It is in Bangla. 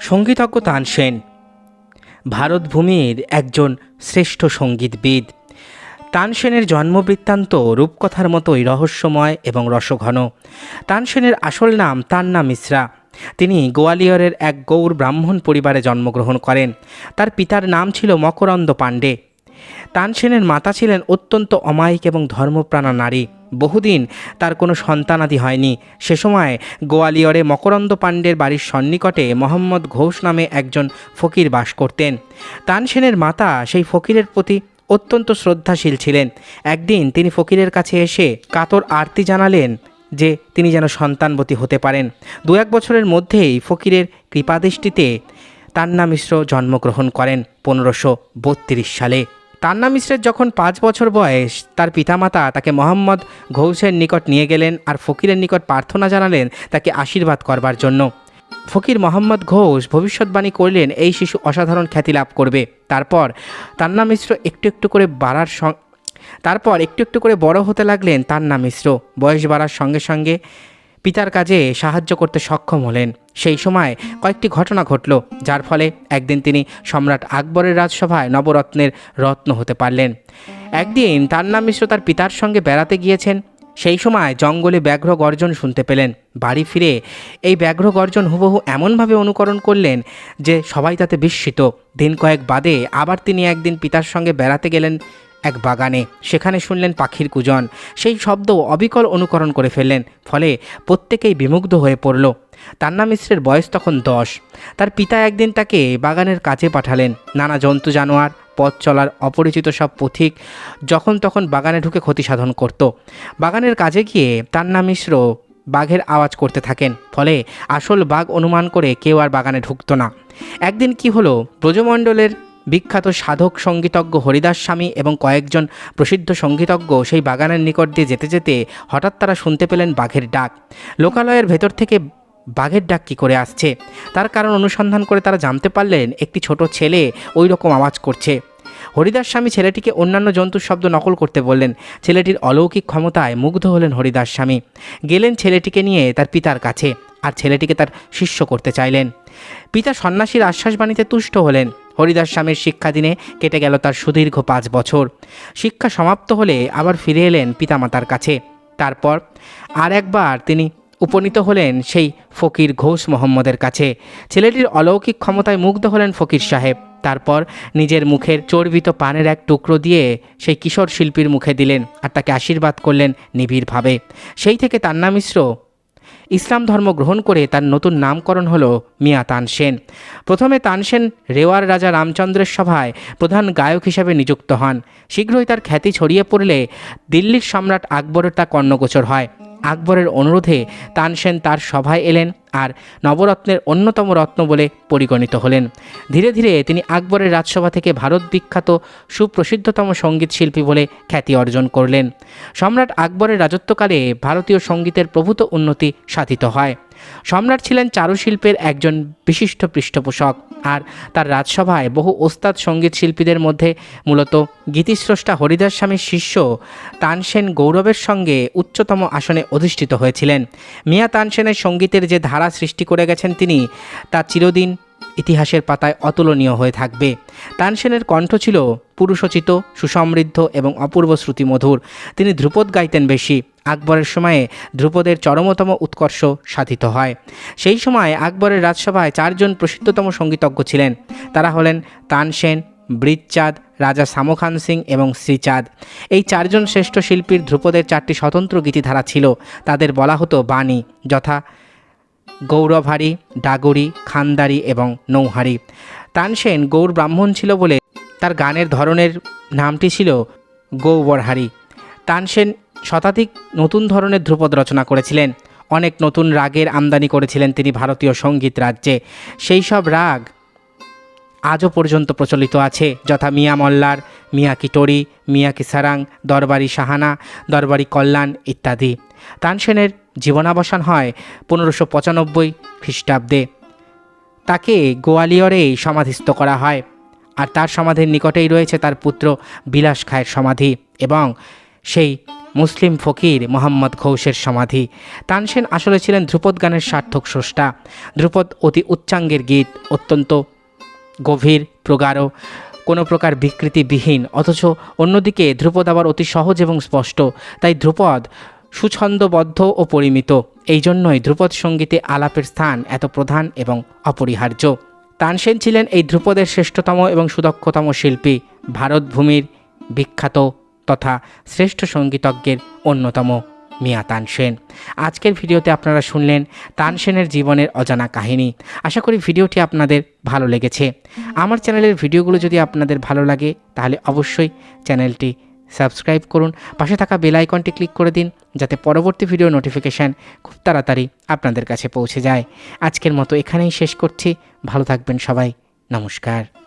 সঙ্গীতজ্ঞ তানসেন ভারতভূমির একজন শ্রেষ্ঠ সঙ্গীতবিদ। তানসেনের জন্মবৃত্তান্ত রূপকথার মতোই রহস্যময় এবং রসঘন। তানসেনের আসল নাম তান্না মিশ্রা। তিনি গোয়ালিয়রের এক গৌর ব্রাহ্মণ পরিবারে জন্মগ্রহণ করেন। তার পিতার নাম ছিল মকরন্দ পাণ্ডে। তানসেনের মাতা ছিলেন অত্যন্ত অমায়িক এবং ধর্মপ্রাণা নারী। বহুদিন তার কোনো সন্তানাদি হয়নি। সে সময় গোয়ালিয়রে মকরন্দ পাণ্ডের বাড়ির সন্নিকটে মোহাম্মদ ঘোষ নামে একজন ফকির বাস করতেন। তানসেনের মাতা সেই ফকিরের প্রতি অত্যন্ত শ্রদ্ধাশীল ছিলেন। একদিন তিনি ফকিরের কাছে এসে কাতর আরতি জানালেন যে তিনি যেন সন্তানবতী হতে পারেন। দু এক বছরের মধ্যেই ফকিরের কৃপাদৃষ্টিতে তান্না মিশ্র জন্মগ্রহণ করেন পনেরোশো সালে। তান্না মিশ্রের যখন পাঁচ বছর বয়স, তার পিতামাতা তাকে মোহাম্মদ ঘৌসের নিকট নিয়ে গেলেন আর ফকিরের নিকট প্রার্থনা জানালেন তাকে আশীর্বাদ করবার জন্য। ফকির মোহাম্মদ ঘোষ ভবিষ্যৎবাণী করলেন এই শিশু অসাধারণ খ্যাতি লাভ করবে। তারপর তান্না মিশ্র একটু একটু করে বাড়ার তারপর একটু একটু করে বড় হতে লাগলেন তান্না মিশ্র। বয়স বাড়ার সঙ্গে সঙ্গে পিতার কাজে সাহায্য করতে সক্ষম হলেন। সেই সময় কয়েকটি ঘটনা ঘটল, যার ফলে একদিন তিনি সম্রাট আকবরের রাজসভায় নবরত্নের রত্ন হতে পারলেন। একদিন তান্না মিশ্র তার পিতার সঙ্গে বেড়াতে গিয়েছেন। সেই সময় জঙ্গলে ব্যাঘ্র গর্জন শুনতে পেলেন। বাড়ি ফিরে এই ব্যাঘ্র গর্জন হুবহু এমনভাবে অনুকরণ করলেন যে সবাই তাতে বিস্মিত। দিন কয়েক বাদে আবার তিনি একদিন পিতার সঙ্গে বেড়াতে গেলেন। এক বাগানে। সেখানে শুনলেন পাখির কুজন। সেই শব্দ অবিকল অনুকরণ করে ফেললেন, ফলে প্রত্যেকেই বিমুগ্ধ হয়ে পড়ল। তান্না মিশ্রের বয়স তখন দশ। তার পিতা একদিন তাকে বাগানের কাজে পাঠালেন। নানা জন্তু, জানোয়ার, পথ চলার অপরিচিত সব পথিক যখন তখন বাগানে ঢুকে ক্ষতি সাধন করত। বাগানের কাজে গিয়ে তান্না মিশ্র বাঘের আওয়াজ করতে থাকেন, ফলে আসল বাঘ অনুমান করে কেউ আর বাগানে ঢুকতো না। একদিন কি হলো, ব্রজমণ্ডলের বিখ্যাত সাধক সঙ্গীতজ্ঞ হরিদাস স্বামী এবং কয়েকজন প্রসিদ্ধ সঙ্গীতজ্ঞ সেই বাগানের নিকট দিয়ে যেতে যেতে হঠাৎ তারা শুনতে পেলেন বাঘের ডাক। লোকালয়ের ভেতর থেকে বাঘের ডাক কী করে আসছে? তার কারণ অনুসন্ধান করে তারা জানতে পারলেন একটি ছোট ছেলে ওই রকম আওয়াজ করছে। হরিদাস স্বামী ছেলেটিকে অন্যান্য জন্তুর শব্দ নকল করতে বললেন। ছেলেটির অলৌকিক ক্ষমতায় মুগ্ধ হলেন হরিদাস স্বামী। গেলেন ছেলেটিকে নিয়ে তার পিতার কাছে, আর ছেলেটিকে তার শিষ্য করতে চাইলেন। পিতা সন্ন্যাসীর আশ্বাসবাণীতে তুষ্ট হলেন। হরিদাস স্বামীর শিক্ষা দিনে কেটে গেল তার সুদীর্ঘ পাঁচ বছর। শিক্ষা সমাপ্ত হলে আবার ফিরে এলেন পিতামাতার কাছে। তারপর আর একবার তিনি উপনীত হলেন সেই ফকির ঘোষ মোহাম্মদের কাছে। ছেলেটির অলৌকিক ক্ষমতায় মুগ্ধ হলেন ফকির সাহেব। তারপর নিজের মুখের চর্বিত পানের এক টুকরো দিয়ে সেই কিশোর শিল্পীর মুখে দিলেন আর তাকে আশীর্বাদ করলেন নিবিড়ভাবে। সেই থেকে তান্না মিশ্র ইসলাম ধর্ম গ্রহণ করে তার নতুন নামকরণ হল মিয়া তানসেন প্রথমে তানসেন রেওয়ার রাজা রামচন্দ্রের সভায় প্রধান গায়ক হিসেবে নিযুক্ত হন। শীঘ্রই তার খ্যাতি ছড়িয়ে পড়লে দিল্লির সম্রাট আকবরের তা কর্ণগোচর হয়। আকবরের অনুরোধে তানসেন তার সভায় এলেন আর নবরত্নের অন্যতম রত্ন বলে পরিগণিত হলেন। ধীরে ধীরে তিনি আকবরের রাজসভা থেকে ভারত বিখ্যাত সুপ্রসিদ্ধতম সংগীত শিল্পী বলে খ্যাতি অর্জন করলেন। সম্রাট আকবরের রাজত্বকালে ভারতীয় সঙ্গীতের প্রভূত উন্নতি সাধিত হয়। সম্রাট ছিলেন চারুশিল্পের একজন বিশিষ্ট পৃষ্ঠপোষক আর তার রাজসভায় বহু ওস্তাদ সংগীত শিল্পীদের মধ্যে মূলত গীতিস্রষ্টা হরিদাস স্বামীর শিষ্য তানসেন গৌরবের সঙ্গে উচ্চতম আসনে অধিষ্ঠিত হয়েছিলেন। মিয়া তানসেনের সঙ্গীতের যে ধারা সৃষ্টি করে গেছেন তিনি, তা চিরদিন ইতিহাসের পাতায় অতুলনীয় হয়ে থাকবে। তানসেনের কণ্ঠ ছিল পুরুষোচিত, সুসমৃদ্ধ এবং অপূর্ব শ্রুতিমধুর। তিনি ধ্রুপদ গাইতেন বেশি। আকবরের সময়ে ধ্রুপদের চরমতম উৎকর্ষ সাধিত হয়। সেই সময় আকবরের রাজসভায় চারজন প্রসিদ্ধতম সঙ্গীতজ্ঞ ছিলেন। তারা হলেন তানসেন ব্রিজচাঁদ, রাজা সামোখান সিং এবং শ্রীচাঁদ। এই চারজন শ্রেষ্ঠ শিল্পীর ধ্রুপদের চারটি স্বতন্ত্র গীতিধারা ছিল। তাদের বলা হতো বাণী, যথা গৌরবহারি ডাগরি, খানদারি এবং নৌহারি। তানসেন গৌর ব্রাহ্মণ ছিল বলে তার গানের ধরনের নামটি ছিল গৌবরহারি। তানসেন শতাধিক নতুন ধরনের ধ্রুপদ রচনা করেছিলেন। অনেক নতুন রাগের আমদানি করেছিলেন তিনি ভারতীয় সংগীত রাজ্যে। সেই সব রাগ আজও পর্যন্ত প্রচলিত আছে। যথা মিয়া মল্লার, মিয়া কিটোরি, মিয়া কিসারাং, দরবারি সাহানা দরবারি কল্যাণ ইত্যাদি। তানসেনের জীবনাবসান হয় পনেরোশো পঁচানব্বই খ্রিস্টাব্দে। তাকে গোয়ালিয়রেই সমাধিস্থ করা হয়। আর তার সমাধির নিকটেই রয়েছে তার পুত্র বিলাস খায়ের সমাধি এবং সেই মুসলিম ফকির মোহাম্মদ ঘোষের সমাধি। তানসেন আসলে ছিলেন ধ্রুপদ গানের সার্থক স্রষ্টা। ধ্রুপদ অতি উচ্চাঙ্গের গীত অত্যন্ত গভীর, প্রগাঢ়, কোনো প্রকার বিকৃতিবিহীন, অথচ অন্যদিকে ধ্রুপদ আবার অতি সহজ এবং স্পষ্ট। তাই ধ্রুপদ সুছন্দবদ্ধ ও পরিমিত। এই জন্যই ধ্রুপদ সঙ্গীতে আলাপের স্থান এত প্রধান এবং অপরিহার্য। তানসেন ছিলেন এই ধ্রুপদের শ্রেষ্ঠতম এবং সুদক্ষতম শিল্পী। ভারতভূমির বিখ্যাত তথা শ্রেষ্ঠ সঙ্গীতজ্ঞের অন্যতম। মিয়া তানসেন আজকের ভিডিওতে আপনারা শুনলেন তানসেনের জীবনের অজানা কাহিনী। আশা করি ভিডিওটি আপনাদের ভালো লেগেছে। আমার চ্যানেলের ভিডিওগুলো যদি আপনাদের ভালো লাগে, তাহলে অবশ্যই চ্যানেলটি সাবস্ক্রাইব করুন। পাশে থাকা বেল আইকনটি ক্লিক করে দিন, যাতে পরবর্তী ভিডিও নোটিফিকেশান খুব তাড়াতাড়ি আপনাদের কাছে পৌঁছে যায়। আজকের মতো এখানেই শেষ করছি। ভালো থাকবেন সবাই। নমস্কার।